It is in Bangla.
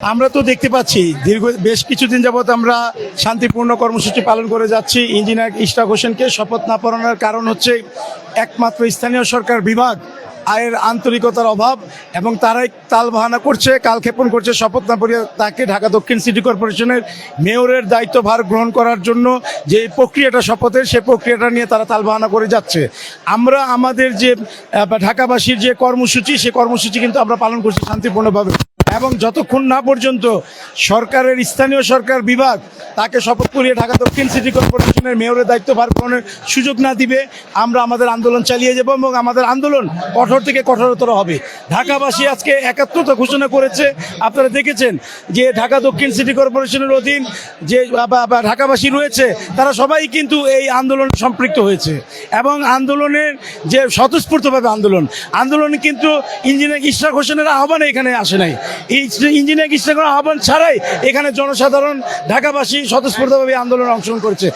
আমরা তো দেখতে পাচ্ছি, দীর্ঘ বেশ কিছুদিন যাবৎ আমরা শান্তিপূর্ণ কর্মসূচি পালন করে যাচ্ছি। ইঞ্জিনিয়ার ইশরাক হোসেনকে শপথ না পড়ানোর কারণ হচ্ছে একমাত্র স্থানীয় সরকার বিভাগ, আয়ের আন্তরিকতার অভাব এবং তারাই তাল বাহানা করছে কালক্ষেপণ করছে, শপথ না পড়িয়ে তাকে ঢাকা দক্ষিণ সিটি কর্পোরেশনের মেয়রের দায়িত্বভার গ্রহণ করার জন্য যে প্রক্রিয়াটা শপথের, সে প্রক্রিয়াটা নিয়ে তারা তাল বাহানা করে যাচ্ছে। আমরা আমাদের যে ঢাকাবাসীর যে কর্মসূচি, সে কর্মসূচি কিন্তু আমরা পালন করছি শান্তিপূর্ণভাবে। এবং যতক্ষণ না পর্যন্ত সরকারের, স্থানীয় সরকার বিভাগ তাকে শপথ করিয়ে ঢাকা দক্ষিণ সিটি কর্পোরেশনের মেয়রের দায়িত্ব ভার গ্রহণের সুযোগ না দিবে, আমরা আমাদের আন্দোলন চালিয়ে যাব এবং আমাদের আন্দোলন কঠোর থেকে কঠোরতর হবে। ঢাকাবাসী আজকে একাত্মতা ঘোষণা করেছে। আপনারা দেখেছেন যে ঢাকা দক্ষিণ সিটি কর্পোরেশনের অধীন যে ঢাকাবাসী রয়েছে, তারা সবাই কিন্তু এই আন্দোলনে সম্পৃক্ত হয়েছে। এবং আন্দোলনের যে স্বতঃস্ফূর্তভাবে আন্দোলন আন্দোলন কিন্তু ইঞ্জিনিয়ার ইশরাক হোসেনের আহ্বানে এখানে আসে নাই। ইঞ্জিনিয়ার ইশরাকের আহ্বান ছাড়াই এখানে জনসাধারণ ঢাকাবাসী স্বতঃস্ফূর্তভাবে আন্দোলনে অংশগ্রহণ করেছে।